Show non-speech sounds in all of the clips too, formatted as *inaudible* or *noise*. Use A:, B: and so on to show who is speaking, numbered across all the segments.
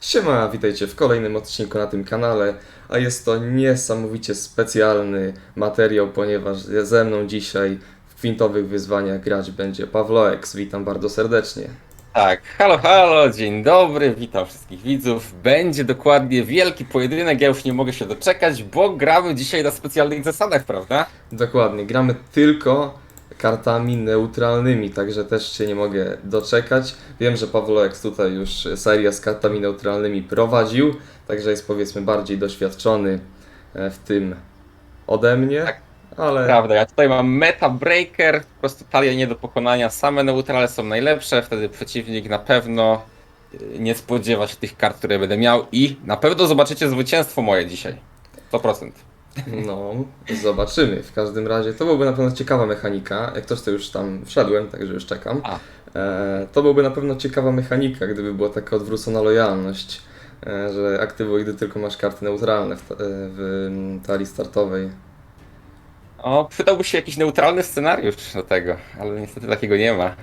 A: Siema, witajcie w kolejnym odcinku na tym kanale, a jest to niesamowicie specjalny materiał, ponieważ ze mną dzisiaj w kwintowych wyzwaniach grać będzie Pawloeks. Witam bardzo serdecznie.
B: Tak, halo, halo, dzień dobry, witam wszystkich widzów. Będzie dokładnie wielki pojedynek, ja już nie mogę się doczekać, bo gramy dzisiaj na specjalnych zasadach, prawda?
A: Dokładnie, gramy tylko kartami neutralnymi, także też się nie mogę doczekać. Wiem, że Pawloeks tutaj już serię z kartami neutralnymi prowadził, także jest powiedzmy bardziej doświadczony e, w tym ode mnie,
B: Tak.
A: ale...
B: Prawda, ja tutaj mam Meta Breaker, po prostu talia nie do pokonania, same neutrale są najlepsze, wtedy przeciwnik na pewno y, nie spodziewa się tych kart, które będę miał i na pewno zobaczycie zwycięstwo moje dzisiaj. 100%.
A: No, zobaczymy. W każdym razie to byłby na pewno ciekawa mechanika. Jak ktoś to już tam wszedłem, także już czekam.
B: A.
A: E, to byłby na pewno ciekawa mechanika, gdyby była taka odwrócona lojalność, e, że aktywuj, gdy tylko masz karty neutralne w, ta, e, w talii startowej.
B: O, przydałby się jakiś neutralny scenariusz do tego, ale niestety takiego nie ma.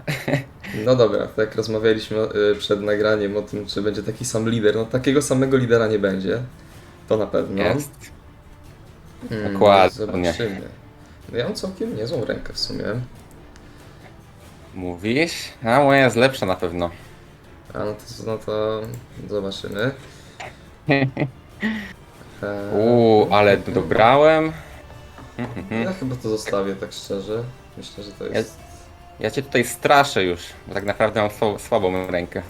A: No dobra, tak jak rozmawialiśmy e, przed nagraniem o tym, czy będzie taki sam lider, no takiego samego lidera nie będzie. To na pewno.
B: Jest.
A: Mm,
B: Dokładnie.
A: Zobaczymy. No ja mam całkiem niezłą rękę w sumie.
B: Mówisz? A moja jest lepsza na pewno.
A: A no to, no to zobaczymy. *laughs*
B: Uuu, ale dobrałem.
A: Ja chyba to zostawię tak szczerze. Myślę, że to jest.
B: Ja cię tutaj straszę już, bo tak naprawdę mam słab- słabą rękę.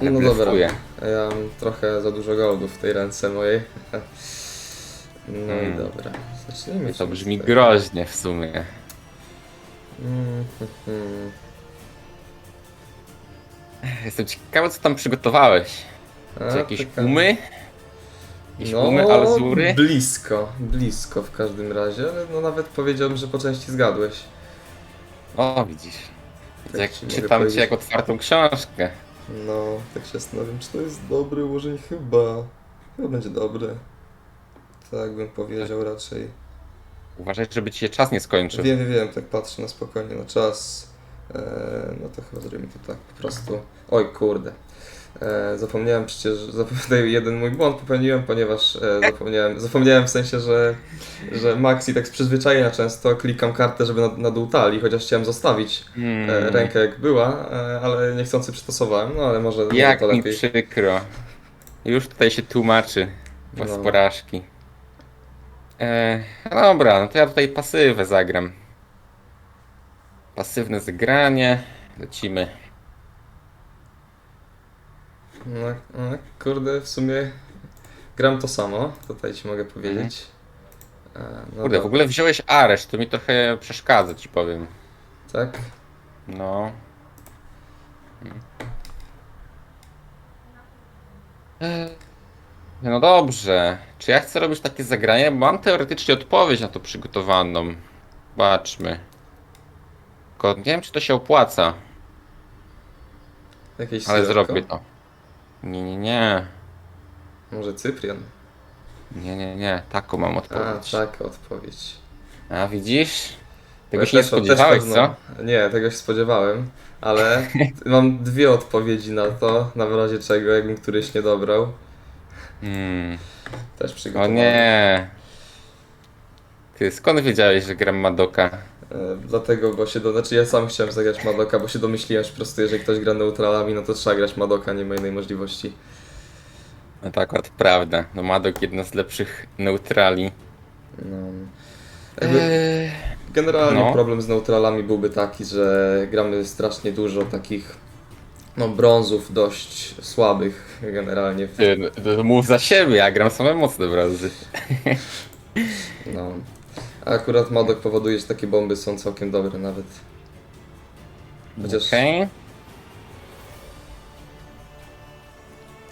B: Ale
A: No dobra. Ja mam trochę za dużo goldów w tej ręce mojej. No i
B: Hmm.
A: dobra. Zacznijmy.
B: To
A: się
B: brzmi
A: od tego.
B: groźnie w sumie.
A: Mm, hmm, *laughs*
B: Jestem ciekawy, co tam przygotowałeś.
A: hmm.
B: Czy
A: A,
B: jakieś
A: taka-
B: umy? Jakieś
A: No,
B: umy, alzury?
A: blisko, blisko w każdym razie, ale no nawet powiedziałbym, że po części zgadłeś.
B: O, widzisz.
A: Tak
B: Jak
A: ci mogę
B: czytam cię jak otwartą książkę.
A: No, tak się zastanawiam, czy to jest dobre ułożenie. Chyba. Chyba będzie dobre. Tak bym powiedział raczej.
B: Uważaj, żeby ci się czas nie skończył.
A: Wiem, wiem, wiem, tak patrzę na spokojnie na czas. Eee, no to chyba zrobimy to tak po prostu. Oj, kurde. Eee, zapomniałem przecież, zapomniałem jeden mój błąd popełniłem, ponieważ e, zapomniałem, zapomniałem w sensie, że, że Maxi tak z przyzwyczajenia często klikam kartę, żeby na, na dół talii, chociaż chciałem zostawić
B: Hmm.
A: e, rękę jak była, e, ale niechcący przytosowałem, no ale może, może
B: Jak
A: to
B: mi
A: lepiej.
B: przykro. Już tutaj się tłumaczy was
A: No.
B: porażki. E, dobra, no to ja tutaj pasywę zagram. Pasywne zagranie. Lecimy.
A: No, no, kurde, w sumie gram to samo, tutaj ci mogę powiedzieć. E, no
B: Kurde, w
A: dobra,
B: ogóle wziąłeś areszt, to mi trochę przeszkadza, ci powiem.
A: Tak?
B: No. E, No dobrze. Czy ja chcę robić takie zagranie? Bo mam teoretycznie odpowiedź na to przygotowaną. Zobaczmy. Tylko nie wiem, czy to się opłaca,
A: Jakieś
B: ale
A: syrupko?
B: zrobię to. Nie, nie, nie.
A: Może Cyprian?
B: Nie, nie, nie. Taką mam
A: A,
B: odpowiedź.
A: taka odpowiedź.
B: A widzisz? Tego
A: Ja
B: się nie
A: też- też
B: spodziewałeś,
A: pewno-
B: co?
A: Nie, tego się spodziewałem, ale *laughs* mam dwie odpowiedzi na to, na razie czego, jakbym któryś nie dobrał.
B: Hmm.
A: Też
B: O nie. Ty skąd wiedziałeś, że gram Madoka?
A: E, Dlatego, bo się do... Znaczy ja sam chciałem zagrać Madoka, bo się domyśliłem, że po prostu jeżeli ktoś gra neutralami, no to trzeba grać Madoka, nie ma innej możliwości.
B: No to akurat prawda. No Madok jedna z lepszych neutrali.
A: No. Jakby
B: Eee,
A: generalnie
B: no.
A: problem z neutralami byłby taki, że gramy strasznie dużo takich no brązów dość słabych generalnie. w-
B: ty, no, to mów za siebie, ja gram same mocne brązy.
A: No. A akurat Madok powoduje, że takie bomby są całkiem dobre nawet. Chociaż
B: Okej.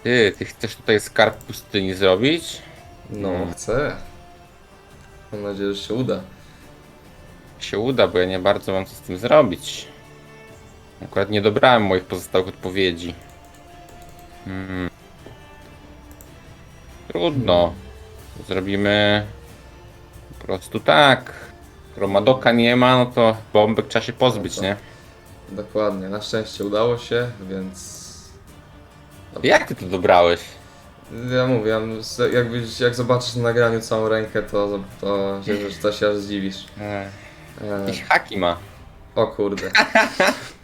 B: Ty, ty chcesz tutaj skarb pustyni zrobić?
A: no
B: Mm.
A: chcę. Mam nadzieję, że się uda.
B: Się uda, bo ja nie bardzo mam co z tym zrobić. Akurat nie dobrałem moich pozostałych odpowiedzi. Hmm. Trudno. Zrobimy po prostu tak. Skoro Madoka nie ma, no to bombek trzeba się pozbyć, nie?
A: Dokładnie. Na szczęście udało się, więc
B: Jak ty to dobrałeś?
A: Ja mówię, ja m- z- jakbyś, jak zobaczysz na nagraniu całą rękę, to, to się, że to się aż zdziwisz.
B: E,
A: E,
B: jakieś haki ma.
A: o kurde. *laughs*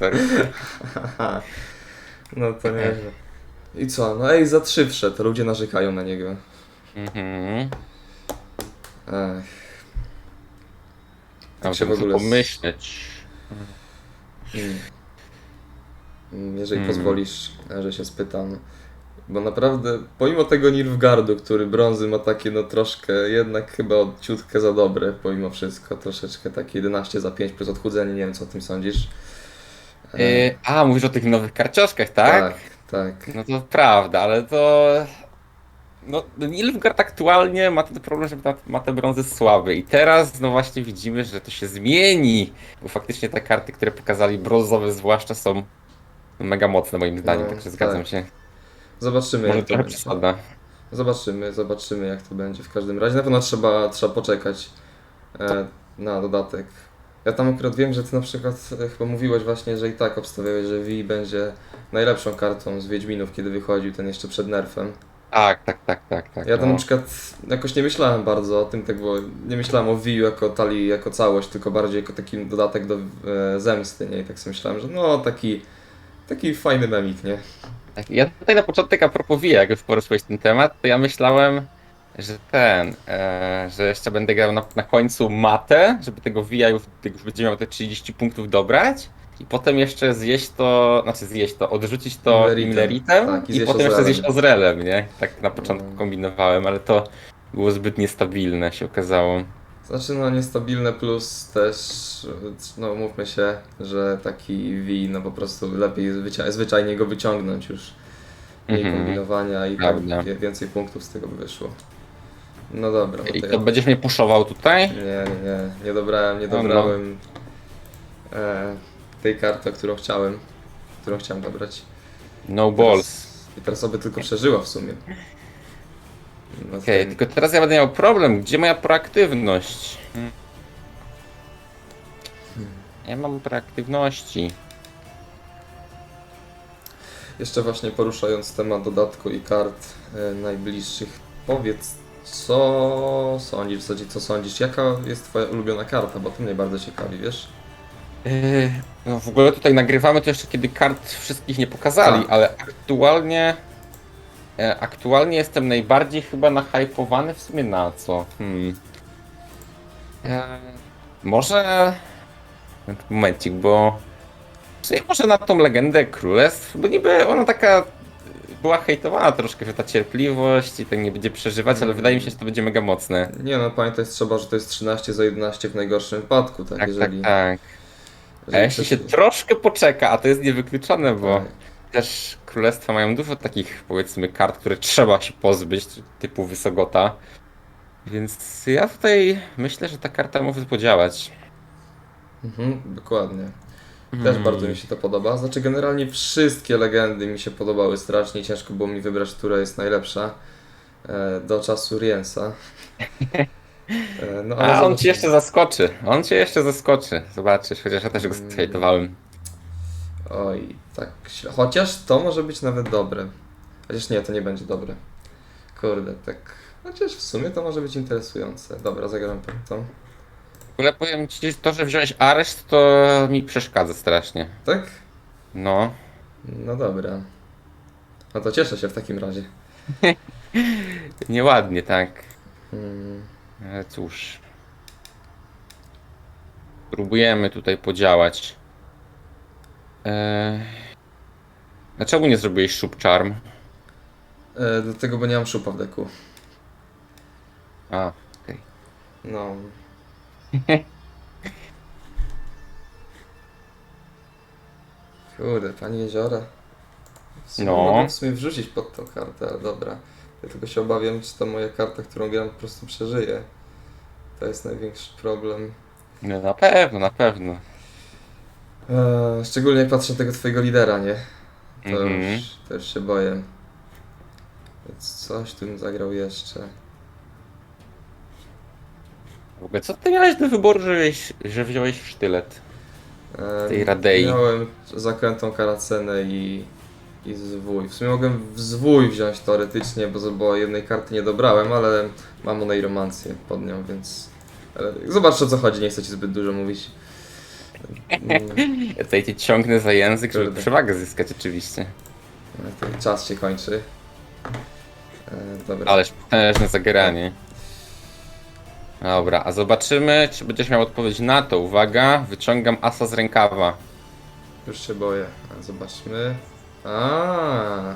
B: Sorry. *laughs*
A: No to nieźle. I co? No ej, za trzy wszedł, ludzie narzekają na niego.
B: Mhm.
A: Ech.
B: Tak
A: się w ogóle
B: pomyśleć.
A: Mm. Mm, Jeżeli
B: Mm.
A: pozwolisz, że się spytam. Bo naprawdę, pomimo tego Nilfgaardu, który brązy ma takie no troszkę, jednak chyba od ciutkę za dobre, pomimo wszystko, troszeczkę takie 11 za 5 plus odchudzenie, nie wiem co o tym sądzisz. E,
B: a, mówisz o tych nowych karcioszkach, tak?
A: tak, tak.
B: No to prawda, ale to... No, Nilfgaard aktualnie ma ten problem, że ma- ma te brązy słabe i teraz no właśnie widzimy, że to się zmieni, bo faktycznie te karty, które pokazali brązowe zwłaszcza są mega mocne moim zdaniem,
A: No,
B: także zgadzam
A: tak.
B: się.
A: Zobaczymy
B: Może trochę przesada.
A: Zobaczymy, zobaczymy jak to będzie. W każdym razie na pewno trzeba, trzeba poczekać e, na dodatek. Ja tam akurat wiem, że ty na przykład e, chyba mówiłeś właśnie, że i tak obstawiałeś, że V będzie najlepszą kartą z Wiedźminów, kiedy wychodził ten jeszcze przed nerfem.
B: Tak, tak, tak, tak, tak.
A: Ja tam
B: no.
A: na przykład jakoś nie myślałem bardzo o tym, tak, bo nie myślałem o Wii jako talii, jako całość, tylko bardziej jako taki dodatek do e, zemsty, nie? I tak sobie myślałem, że no taki, taki fajny memik, nie?
B: Tak, Ja tutaj na początek a propos Wii, jak już poruszyłeś ten temat, to ja myślałem, że ten, e, że jeszcze będę grał na, na końcu matę, żeby tego Wii już, jak już będzie miał te 30 punktów dobrać i potem jeszcze zjeść to, znaczy zjeść to, odrzucić to
A: Imleritem.
B: Imleritem
A: Tak, i
B: i, potem jeszcze zjeść Ozrelem, nie? Tak na początku
A: No.
B: kombinowałem, ale to było zbyt niestabilne się okazało.
A: Znaczy no niestabilne plus też, no mówmy się, że taki Wii, no po prostu lepiej zwyczajnie go wyciągnąć już. Mniej
B: Mhm.
A: kombinowania i tak więcej punktów z tego by wyszło. No dobra,
B: I
A: to
B: będziesz mnie puszował tutaj?
A: Nie, nie, nie, nie dobrałem, nie
B: No, no.
A: dobrałem e, tej karty, którą chciałem, którą chciałem dobrać.
B: No balls.
A: I teraz sobie tylko przeżyła w sumie. No,
B: Okej,
A: ten-
B: tylko teraz ja będę miał problem. Gdzie moja proaktywność? Hmm. Ja mam proaktywności.
A: Jeszcze właśnie poruszając temat dodatku i kart e, najbliższych, powiedz co sądzisz, w zasadzie co sądzisz, jaka jest twoja ulubiona karta, bo to mnie bardzo ciekawi, wiesz?
B: Yy, no w ogóle tutaj nagrywamy to jeszcze kiedy kart wszystkich nie pokazali,
A: Tak.
B: ale aktualnie e, aktualnie jestem najbardziej chyba nahypowany w sumie na co? Hmm. E, może momencik, bo w sumie może na tą legendę królestw, bo niby ona taka była hejtowana troszkę, że ta cierpliwość i tak nie będzie przeżywać, ale
A: Mm.
B: wydaje mi się, że to będzie mega mocne.
A: Nie no, pamiętaj trzeba, że to jest 13 za 11 w najgorszym wypadku, tak,
B: Tak,
A: jeżeli...
B: tak, tak. A
A: jeżeli
B: jeśli się
A: ktoś-
B: troszkę poczeka, a to jest niewykluczone, bo
A: Tak.
B: też królestwa mają dużo takich powiedzmy kart, które trzeba się pozbyć, typu Wysogota. Więc ja tutaj myślę, że ta karta może podziałać.
A: Mhm, dokładnie. Też
B: Hmm.
A: bardzo mi się to podoba. Znaczy generalnie wszystkie legendy mi się podobały strasznie. Ciężko było mi wybrać, która jest najlepsza. E, do czasu Riensa. E, no,
B: A on
A: zobaczymy.
B: cię jeszcze zaskoczy. On cię jeszcze zaskoczy. Zobaczysz, chociaż ja też go
A: Mm.
B: zhejtowałem.
A: Oj, tak. Chociaż to może być nawet dobre. Chociaż nie, to nie będzie dobre. Kurde, tak. Chociaż w sumie to może być interesujące. Dobra, zagram tą.
B: W ogóle powiem ci, to, że wziąłeś areszt, to mi przeszkadza strasznie.
A: Tak?
B: No.
A: No dobra. No to cieszę się w takim razie. *laughs*
B: Nieładnie, tak.
A: Hmm.
B: Ale cóż. Próbujemy tutaj podziałać. Eee... Dlaczego nie zrobiłeś szub?
A: E, dlatego, bo nie mam szupa w deku.
B: A, okej.
A: No. *laughs* Kurde, pani jeziora. W sumie
B: No.
A: Mogę w sumie wrzucić pod tą kartę, ale dobra. Ja tylko się obawiam, czy ta moja karta, którą gram, po prostu przeżyje. To jest największy problem.
B: No na pewno, na pewno.
A: Eee, szczególnie jak patrzę na tego twojego lidera, nie? To,
B: Mhm.
A: już, to już się boję. Więc coś tu bym zagrał jeszcze.
B: W ogóle co ty miałeś do wyboru, że, wziąłeś- że wziąłeś sztylet? Tej Radei.
A: Miałem zakrętą karacenę i i zwój. W sumie mogłem w zwój wziąć teoretycznie, bo, bo jednej karty nie dobrałem, ale mam oneiromancję pod nią, więc... ale Zobacz o co chodzi, nie chcę ci zbyt dużo mówić. Mm,
B: Ja tutaj cię ciągnę za język, żeby
A: Kurde.
B: przewagę zyskać oczywiście.
A: ten czas się kończy. E, dobra.
B: Ależ potężne zagranie. Dobra, a zobaczymy, czy będziesz miał odpowiedź na to. Uwaga, wyciągam asa z rękawa.
A: Już się boję. A zobaczmy. A,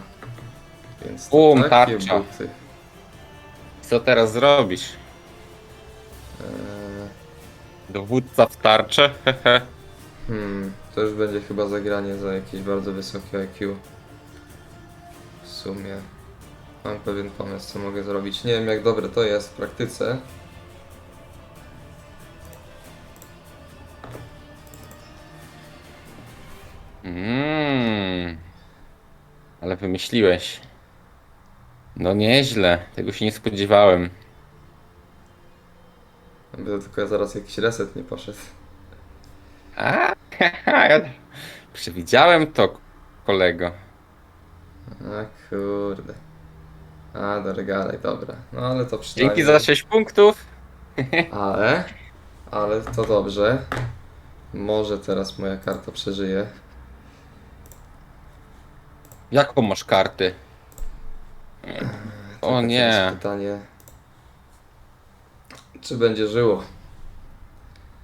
A: Więc to
B: Bum,
A: takie
B: tarcza.
A: buty.
B: Co teraz zrobisz?
A: E,
B: Dowódca w tarczę? Hehe.
A: Hmm, to już będzie chyba zagranie za jakieś bardzo wysokie IQ. W sumie. Mam pewien pomysł, co mogę zrobić. Nie wiem, jak dobre to jest w praktyce.
B: Wymyśliłeś. No nieźle, tego się nie spodziewałem.
A: By tylko zaraz jakiś reset nie poszedł.
B: A, *laughs* ja przewidziałem to, kolego.
A: A kurde. A, do regalej, dobra. No ale to przynajmniej...
B: Dzięki za 6 punktów. *laughs*
A: Ale... Ale to dobrze. Może teraz moja karta przeżyje.
B: Jaką masz karty? O
A: Tylko
B: nie.
A: Pytanie... Czy będzie żyło?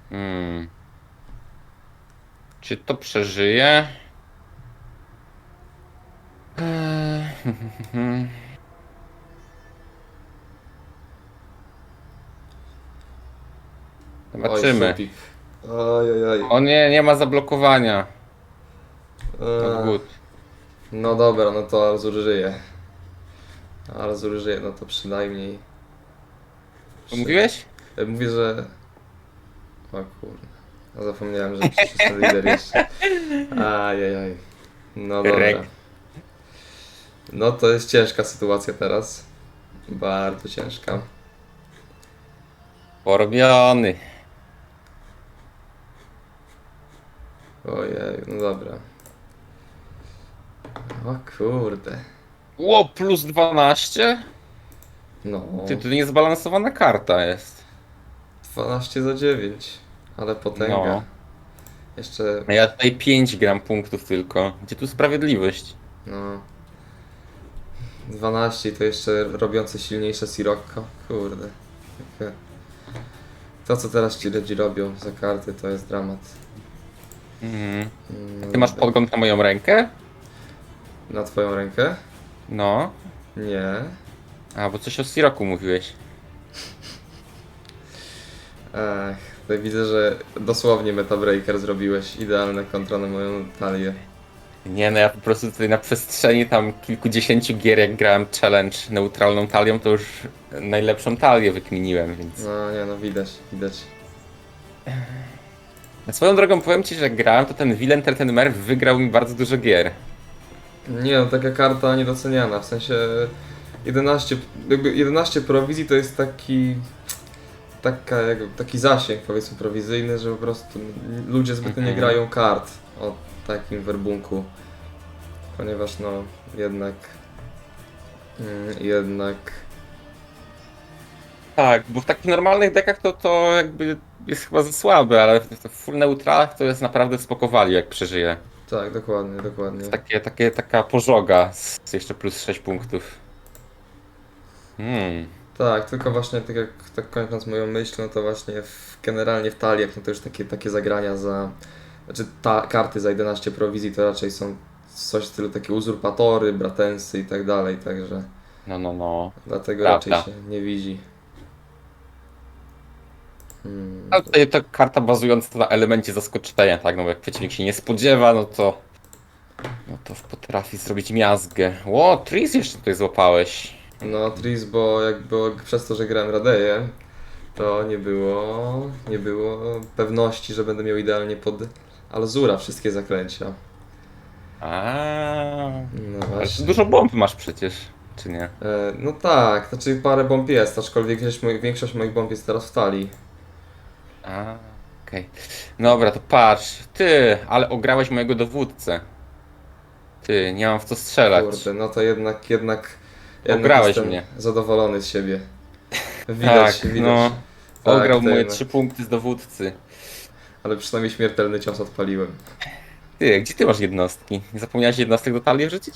B: Hmm. Czy to przeżyje? Eee, *laughs* Zobaczymy.
A: Oj, szupik. Oj, oj, oj.
B: O nie, nie ma zablokowania.
A: Eee,
B: Odgód.
A: No dobra, no to Arzur żyje. Arzur żyje, no to przynajmniej...
B: Co mówiłeś?
A: Ja mówię, że... O kurde. No zapomniałem, że przecież jestem lider jeszcze. Ajajaj. No dobra.
B: Rek.
A: No to jest ciężka sytuacja teraz. Bardzo ciężka.
B: Porobiony.
A: Ojej, no dobra. O kurde.
B: Ło, plus 12?
A: No.
B: Ty, to niezbalansowana karta jest.
A: 12 za 9. Ale potęga.
B: No.
A: Jeszcze,
B: A ja tutaj 5 gram punktów tylko. Gdzie tu sprawiedliwość?
A: no. 12 to jeszcze robiące silniejsze Sirocco. Kurde. Takie- To co teraz ci Redzi robią za karty to jest dramat.
B: Mhm.
A: Mm,
B: Ty masz podgląd na moją rękę?
A: Na twoją rękę?
B: No.
A: Nie.
B: A, bo coś o Siroku mówiłeś.
A: Ech, tutaj widzę, że dosłownie Metabreaker zrobiłeś. Idealne kontra na moją talię.
B: Nie no, ja po prostu tutaj na przestrzeni tam kilkudziesięciu gier, jak grałem challenge neutralną talią, to już najlepszą talię wykminiłem, więc...
A: No nie no, widać, widać.
B: Swoją drogą powiem ci, że jak grałem, to ten Will Entertainer wygrał mi bardzo dużo gier.
A: Nie no, taka karta niedoceniana, w sensie 11, jakby 11 prowizji to jest taki taka, jak, taki zasięg powiedzmy prowizyjny, że po prostu ludzie zbytnio nie
B: Mhm.
A: grają kart o takim werbunku, ponieważ no jednak mm, jednak
B: Tak, bo w takich normalnych dekach to, to jakby jest chyba za słabe, ale w w full neutralach to jest naprawdę spokowali, jak przeżyje.
A: Tak, dokładnie, dokładnie.
B: Takie, takie, taka pożoga z jeszcze plus 6 punktów. Hmm.
A: Tak, tylko właśnie tak jak tak kończąc moją myśl, no to właśnie w, generalnie w taliach, no to już takie, takie zagrania za, znaczy ta, karty za 11 prowizji to raczej są coś w stylu takie uzurpatory, bratensy i tak dalej, także
B: No, no, no.
A: dlatego
B: Prawda.
A: raczej się nie widzi. Hmm.
B: Ale tutaj to karta bazująca na elemencie zaskoczenia, tak? No bo jak przeciwnik się nie spodziewa, no to. No to potrafi zrobić miazgę. Ło, Tris jeszcze tutaj złapałeś.
A: No Tris, bo jakby przez to, że grałem Radeję, to nie było, nie było pewności, że będę miał idealnie pod Alzura wszystkie zaklęcia.
B: A,
A: No właśnie.
B: dużo bomb masz przecież, czy nie?
A: E, No tak, znaczy parę bomb jest, aczkolwiek większość moich, większość moich bomb jest teraz w talii.
B: A, okej. Dobra, to patrz. Ty, ale ograłeś mojego dowódcę. Ty, nie mam w to strzelać.
A: Kurde, no to jednak, jednak, jednak
B: Ograłeś
A: jestem
B: mnie.
A: zadowolony z siebie. *laughs* Widać,
B: tak,
A: widać.
B: no.
A: Tak,
B: Ograł
A: to
B: moje
A: jednak.
B: trzy punkty z dowódcy.
A: Ale przynajmniej śmiertelny cios odpaliłem.
B: Ty, gdzie ty masz jednostki? Nie zapomniałeś jednostek do talii wrzucić?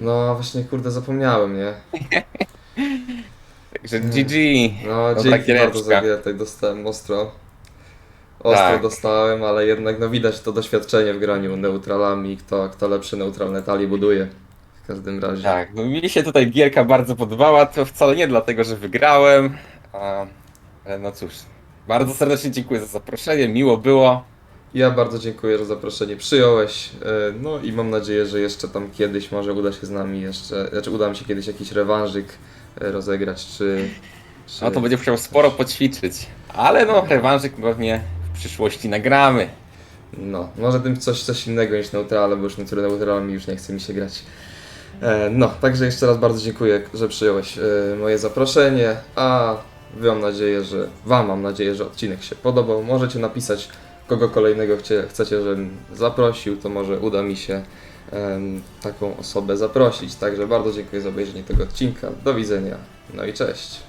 A: No właśnie, kurde, zapomniałem, nie? *laughs*
B: Także. GG.
A: No,
B: No,
A: dzięki bardzo za grę, tutaj dostałem ostro. Ostro
B: Tak.
A: dostałem, ale jednak no widać to doświadczenie w graniu neutralami, kto, kto lepsze neutralne talii buduje. W każdym razie.
B: Tak, no mi się tutaj gierka bardzo podobała, to wcale nie dlatego, że wygrałem. A, ale no cóż, bardzo serdecznie dziękuję za zaproszenie, miło było.
A: Ja bardzo dziękuję, że zaproszenie przyjąłeś. e, No i mam nadzieję, że jeszcze tam kiedyś może uda się z nami jeszcze, znaczy uda mi się kiedyś jakiś rewanżyk e, rozegrać, czy... czy...
B: No to będzie musiał sporo poćwiczyć. Ale no, rewanżyk pewnie przyszłości nagramy.
A: No, może tym coś, coś innego niż neutrale, bo już niektóre neutralami już nie chce mi się grać. E, no, także jeszcze raz bardzo dziękuję, że przyjąłeś e, moje zaproszenie, a wy mam nadzieję, że wam mam nadzieję, że odcinek się podobał. Możecie napisać, kogo kolejnego chcie, chcecie, żebym zaprosił, to może uda mi się em, taką osobę zaprosić. Także bardzo dziękuję za obejrzenie tego odcinka. Do widzenia, no i cześć.